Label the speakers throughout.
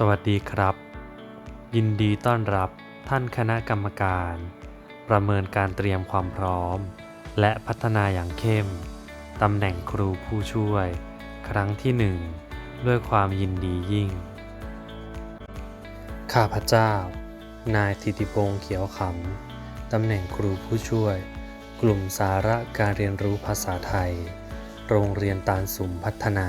Speaker 1: สวัสดีครับ ยินดีต้อนรับท่านคณะกรรมการ ประเมินการเตรียมความพร้อม และพัฒนาอย่างเข้มตำแหน่งครูผู้ช่วย ครั้งที่หนึ่งด้วยความยินดียิ่ง ข้าพเจ้า นายธิติพงษ์เขียวขำตำแหน่งครูผู้ช่วย กลุ่มสาระการเรียนรู้ภาษาไทย โรงเรียนตาลสุมพัฒนา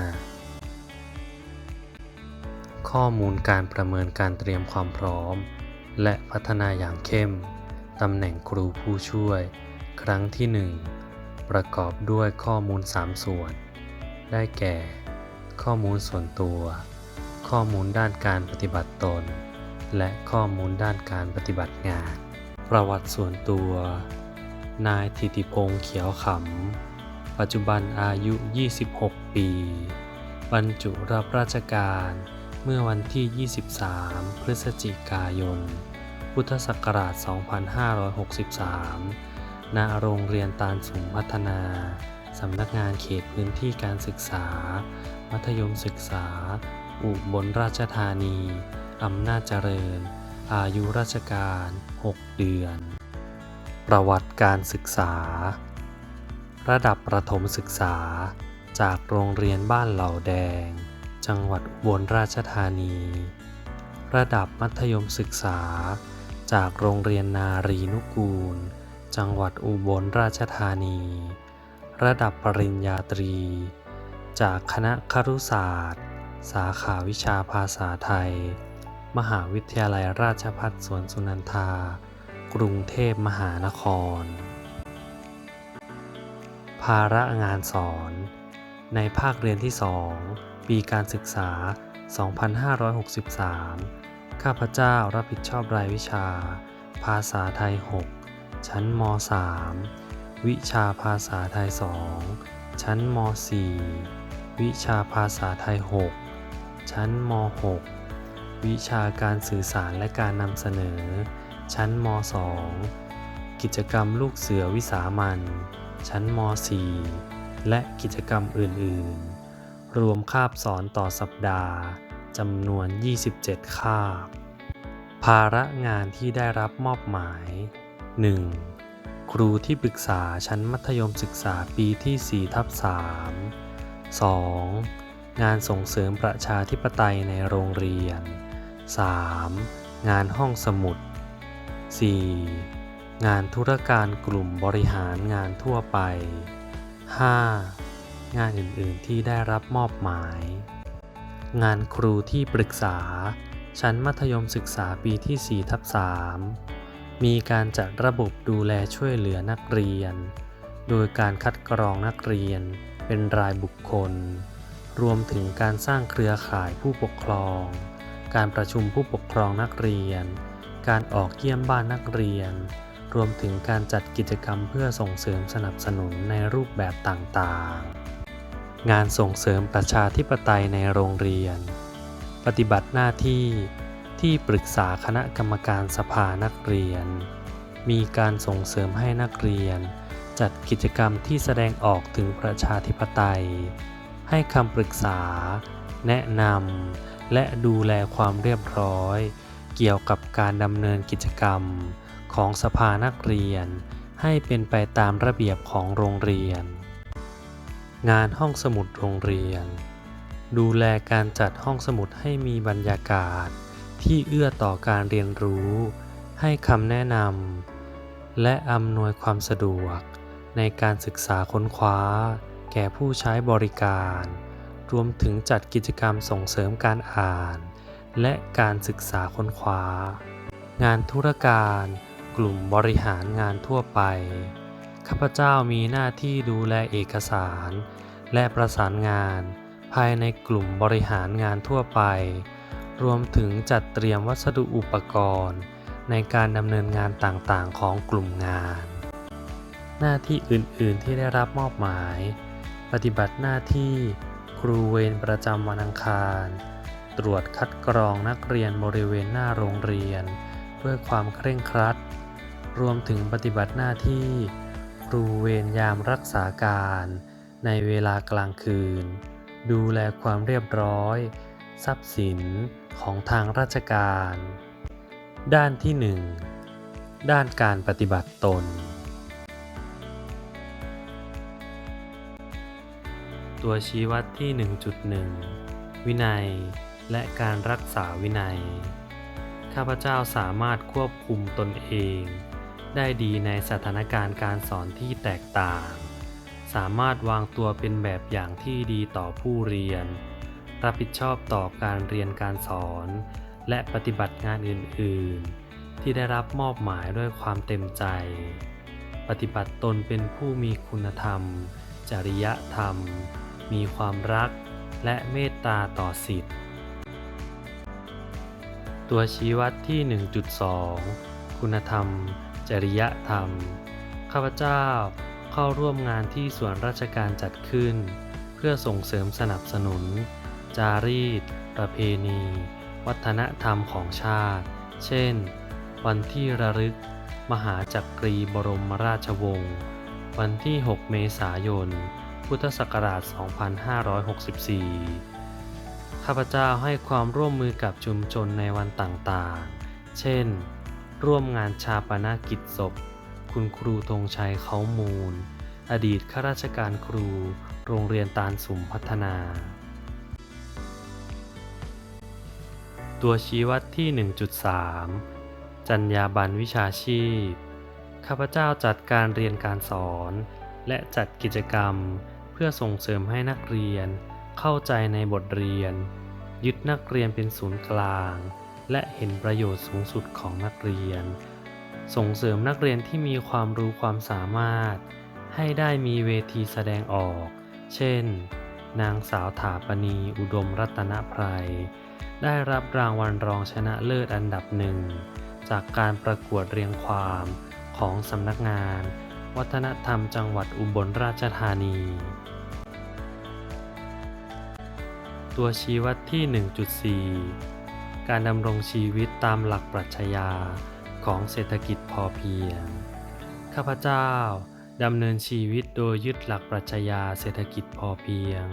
Speaker 1: ข้อมูลการประเมินการเตรียมความพร้อม และพัฒนาอย่างเข้ม ตำแหน่งครูผู้ช่วย ครั้งที่ 1 ประกอบด้วยข้อมูล 3 ส่วน ได้แก่ ข้อมูลส่วนตัว ข้อมูลด้านการปฏิบัติตน และข้อมูลด้านการปฏิบัติงาน ประวัติส่วนตัว นายธิติพงษ์เขียวขำ ปัจจุบันอายุ 26 ปี บรรจุรับราชการ มื่อวันที่ 23 พฤศจิกายน พุทธศักราช 2563 ณ โรงเรียนตาลสุมพัฒนา สำนักงานเขตพื้นที่การศึกษา มัธยมศึกษา อุบลราชธานี อำนาจเจริญ อายุราชการ 6 เดือน ประวัติการศึกษา ระดับประถมศึกษา จากโรงเรียนบ้านเหล่าแดง จังหวัดอุบลราชธานี ระดับมัธยมศึกษา จากโรงเรียนนารีนุกูล จังหวัดอุบลราชธานี ระดับปริญญาตรี จากคณะครุศาสตร์ สาขาวิชาภาษาไทย มหาวิทยาลัยราชภัฏสวนสุนันทา กรุงเทพมหานคร ภาระงานสอนในภาคเรียนที่ 2 ปีการศึกษา 2563 ข้าพเจ้ารับผิดชอบรายวิชา ภาษาไทย 6 ชั้นม 3 วิชาภาษาไทย 2 ชั้นม 4 วิชาภาษาไทย 6 ชั้นม 6 วิชาการสื่อสารและการนำเสนอ ชั้นม 2 กิจกรรมลูกเสือวิสามัน ชั้นม 4 และกิจกรรมอื่น ๆ รวมคาบสอนต่อสัปดาห์จำนวน 27 คาบ ภาระงานที่ได้รับมอบหมาย 1. ครูที่ปรึกษาชั้นมัธยมศึกษาปีที่4ทับ3 2. งานส่งเสริมประชาธิปไตยในโรงเรียน 3. งานห้องสมุด 4. งานธุรการกลุ่มบริหารงานทั่วไป 5. งานอื่นๆที่ได้รับมอบหมาย งานครูที่ปรึกษา ชั้นมัธยมศึกษาปีที่4ทับ3มีการจัดระบบดูแลช่วยเหลือนักเรียน โดยการคัดกรองนักเรียนเป็นรายบุคคล รวมถึงการสร้างเครือข่ายผู้ปกครอง การประชุมผู้ปกครองนักเรียน การออกเยี่ยมบ้านนักเรียน รวมถึงการจัดกิจกรรมเพื่อส่งเสริมสนับสนุนในรูปแบบต่างๆ งานส่งเสริมประชาธิปไตยในโรงเรียน ปฏิบัติหน้าที่ที่ปรึกษาคณะกรรมการสภานักเรียน มีการส่งเสริมให้นักเรียน จัดกิจกรรมที่แสดงออกถึงประชาธิปไตย ให้คำปรึกษา แนะนำและดูแลความเรียบร้อย เกี่ยวกับการดำเนินกิจกรรมของสภานักเรียน ให้เป็นไปตามระเบียบของโรงเรียน งานห้องสมุดโรงเรียน ดูแลการจัดห้องสมุดให้มีบรรยากาศ ที่เอื้อต่อการเรียนรู้ ให้คำแนะนำและอำนวยความสะดวก ในการศึกษาค้นคว้า แก่ผู้ใช้บริการ รวมถึงจัดกิจกรรมส่งเสริมการอ่าน และการศึกษาค้นคว้า งานธุรการ กลุ่มบริหารงานทั่วไป ข้าพเจ้ามีหน้าที่ดูแลเอกสาร และประสานงาน ภายในกลุ่มบริหารงานทั่วไป รวมถึงจัดเตรียมวัสดุอุปกรณ์ ในการดำเนินงานต่างๆ ของกลุ่มงาน หน้าที่อื่นๆที่ได้รับมอบหมาย ปฏิบัติหน้าที่ ครูเวรประจำวันอังคาร ตรวจคัดกรองนักเรียนบริเวณหน้าโรงเรียน ด้วยความเคร่งครัด รวมถึงปฏิบัติหน้าที่ ครูเวรยามรักษาการ ในเวลากลางคืน ดูแลความเรียบร้อย ทรัพย์สินของทางราชการ ด้านที่1ด้านการปฏิบัติตน ตัวชี้วัดที่ 1.1 วินัย และการรักษาวินัย ข้าพเจ้าสามารถควบคุมตนเอง ได้ดีในสถานการณ์การสอนที่แตกต่าง สามารถวางตัวเป็นแบบอย่างที่ดีต่อผู้เรียน รับผิดชอบต่อการเรียนการสอน และปฏิบัติงานอื่น ๆ ที่ได้รับมอบหมายด้วยความเต็มใจ ปฏิบัติตนเป็นผู้มีคุณธรรม จริยธรรม มีความรักและเมตตาต่อสิทธิ์ ตัวชี้วัดที่ 1.2 คุณธรรม จริยธรรม ข้าพเจ้าเข้าร่วมงานที่ส่วนราชการจัดขึ้น เพื่อส่งเสริมสนับสนุน จารีต ประเพณี วัฒนธรรมของชาติ เช่น วันที่ระลึก มหาจักรีบรมราชวงศ์ วันที่ 6 เมษายน พุทธศักราช 2564ข้าพเจ้าให้ความร่วมมือกับชุมชนในวันต่างๆ เช่น ร่วมงานชาปนกิจศพ คุณครูธงชัยเขามูล อดีตข้าราชการครู โรงเรียนตาลสุมพัฒนา ตัวชี้วัดที่ 1.3 จรรยาบรรณวิชาชีพ ข้าพเจ้าจัดการเรียนการสอน และจัดกิจกรรม เพื่อส่งเสริมให้นักเรียน เข้าใจในบทเรียน ยึดนักเรียนเป็นศูนย์กลาง และเห็นประโยชน์สูงสุดของนักเรียน ส่งเสริมนักเรียนที่มีความรู้ความสามารถ ให้ได้มีเวทีแสดงออก เช่น นางสาวถาปณีอุดมรัตนไพรได้รับรางวัลรองชนะเลิศอันดับหนึ่ง จากการประกวดเรียงความของสำนักงาน วัฒนธรรมจังหวัดอุบลราชธานี ตัวชี้วัดที่ 1.4 การดำรงชีวิตตามหลักปรัชญาของเศรษฐกิจพอเพียง ข้าพเจ้าดำเนินชีวิตโดยยึดหลักปรัชญาเศรษฐกิจพอเพียง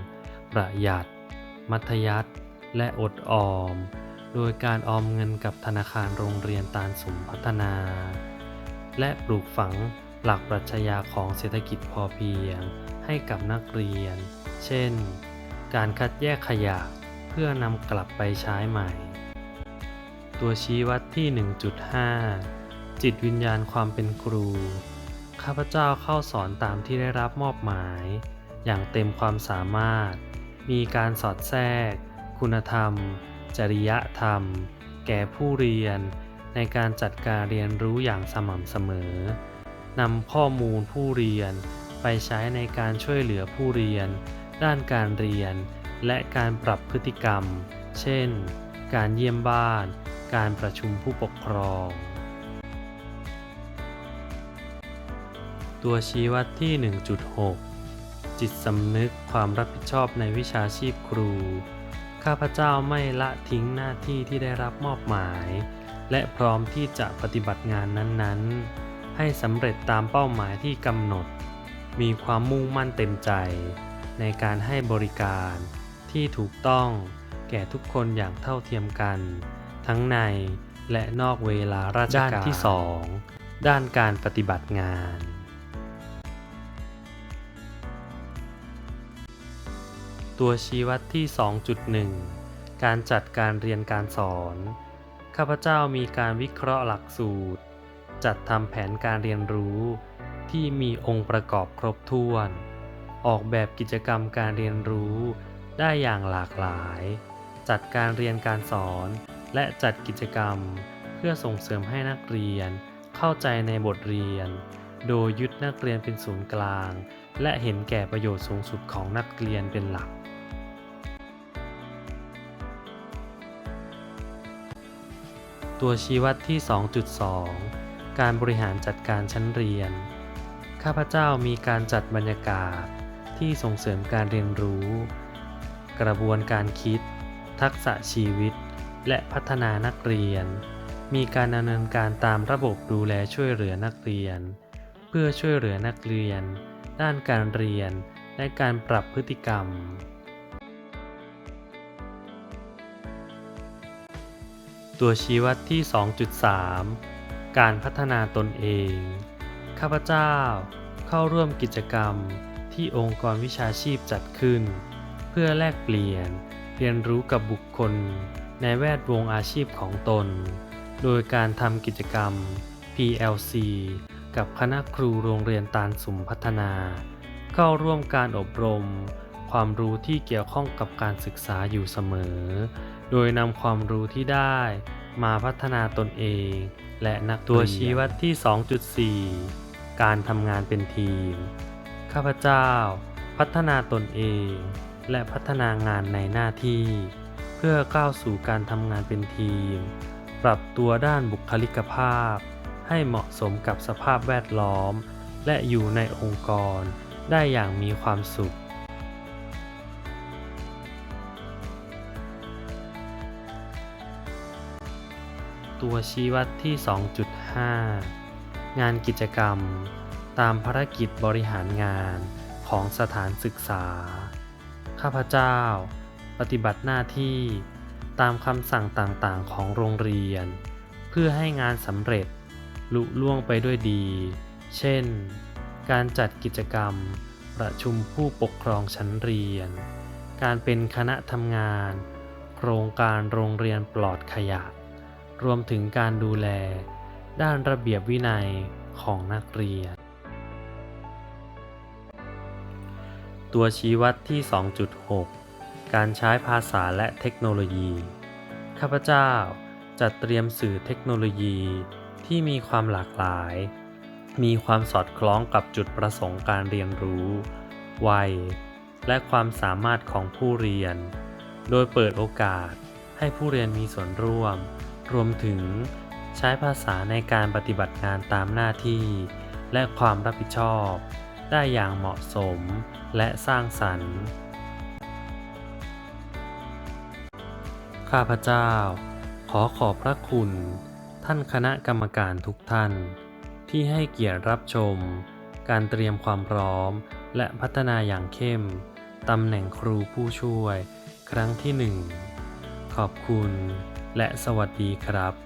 Speaker 1: ประหยัด มัธยัติและอดออม โดยการออมเงินกับธนาคารโรงเรียนตาลสุมพัฒนา และปลูกฝังหลักปรัชญาของเศรษฐกิจพอเพียง ให้กับนักเรียน เช่น การคัดแยกขยะเพื่อนำกลับไปใช้ใหม่ ตัวชี้วัดที่ 1.5 จิตวิญญาณความเป็นครู ข้าพเจ้าเข้าสอนตามที่ได้รับมอบหมาย อย่างเต็มความสามารถ มีการสอดแทรก คุณธรรม จริยธรรม แก่ผู้เรียน ในการจัดการเรียนรู้อย่างสม่ำเสมอนำข้อมูลผู้เรียนไปใช้ในการช่วยเหลือผู้เรียน ด้านการเรียน และการปรับพฤติกรรม เช่น การเยี่ยมบ้าน การประชุมผู้ปกครอง ตัวชี้วัดที่ 1.6 จิตสำนึกความรับผิดชอบในวิชาชีพครู ข้าพเจ้าไม่ละทิ้งหน้าที่ที่ได้รับมอบหมาย และพร้อมที่จะปฏิบัติงานนั้นๆ ให้สำเร็จตามเป้าหมายที่กำหนด มีความมุ่งมั่นเต็มใจ ในการให้บริการที่ถูกต้องแก่ทุกคนอย่างเท่าเทียมกัน ทั้งในและนอกเวลาราชการด้านที่ 2 ด้านการปฏิบัติงาน ตัวชี้วัดที่ 2.1 การจัดการเรียนการสอน ข้าพเจ้ามีการวิเคราะห์หลักสูตร จัดทำแผนการเรียนรู้ที่มีองค์ประกอบครบถ้วน ออกแบบกิจกรรมการเรียนรู้ได้อย่างหลากหลาย จัดการเรียนการสอน และจัดกิจกรรม เพื่อส่งเสริมให้นักเรียน เข้าใจในบทเรียน โดยยึดนักเรียนเป็นศูนย์กลาง และเห็นแก่ประโยชน์สูงสุดของนักเรียนเป็นหลัก ตัวชี้วัดที่ 2.2 การบริหารจัดการชั้นเรียน ข้าพเจ้ามีการจัดบรรยากาศที่ส่งเสริมการเรียนรู้ กระบวนการคิด ทักษะชีวิต และพัฒนานักเรียน มีการดำเนินการตามระบบดูแลช่วยเหลือนักเรียน เพื่อช่วยเหลือนักเรียน ด้านการเรียน และการปรับพฤติกรรม ตัวชี้วัดที่ 2.3 การพัฒนาตนเอง ข้าพเจ้าเข้าร่วมกิจกรรมที่องค์กรวิชาชีพจัดขึ้น เพื่อแลกเปลี่ยนเรียนรู้กับบุคคล ในแวดวงอาชีพของตน โดยการทำกิจกรรม PLC กับคณะครูโรงเรียนตาลสุมพัฒนา เข้าร่วมการอบรม ความรู้ที่เกี่ยวข้องกับการศึกษาอยู่เสมอ โดยนำความรู้ที่ได้มาพัฒนาตนเอง และนักตัวชี้วัดที่ 2.4 การทำงานเป็นทีม ข้าพเจ้า พัฒนาตนเอง และพัฒนางานในหน้าที่ เพื่อก้าวสู่การทำงานเป็นทีม ปรับตัวด้านบุคลิกภาพ ให้เหมาะสมกับสภาพแวดล้อม และอยู่ในองค์กรได้อย่างมีความสุข ตัวชี้วัดที่ 2.5 งานกิจกรรม ตามภารกิจบริหารงานของสถานศึกษา ข้าพเจ้า ปฏิบัติหน้าที่ตามคำสั่งต่างๆของโรงเรียน เพื่อให้งานสำเร็จลุล่วงไปด้วยดี เช่น การจัดกิจกรรม ประชุมผู้ปกครองชั้นเรียน การเป็นคณะทำงาน โครงการโรงเรียนปลอดขยะ รวมถึงการดูแล ด้านระเบียบวินัยของนักเรียน ตัวชี้วัดที่ 2.6 การใช้ภาษาและเทคโนโลยี ข้าพเจ้าจัดเตรียมสื่อเทคโนโลยีที่มีความหลากหลาย มีความสอดคล้องกับจุดประสงค์การเรียนรู้ วัย และความสามารถของผู้เรียน โดยเปิดโอกาสให้ผู้เรียนมีส่วนร่วม รวมถึงใช้ภาษาในการปฏิบัติงานตามหน้าที่ และความรับผิดชอบ ได้อย่างเหมาะสมและสร้างสรรค์ ข้าพเจ้า ขอขอบพระคุณ ท่านคณะกรรมการทุกท่าน ที่ให้เกียรติรับชม การเตรียมความพร้อม และพัฒนาอย่างเข้มตำแหน่งครูผู้ช่วย ครั้งที่หนึ่งขอบคุณ และสวัสดีครับ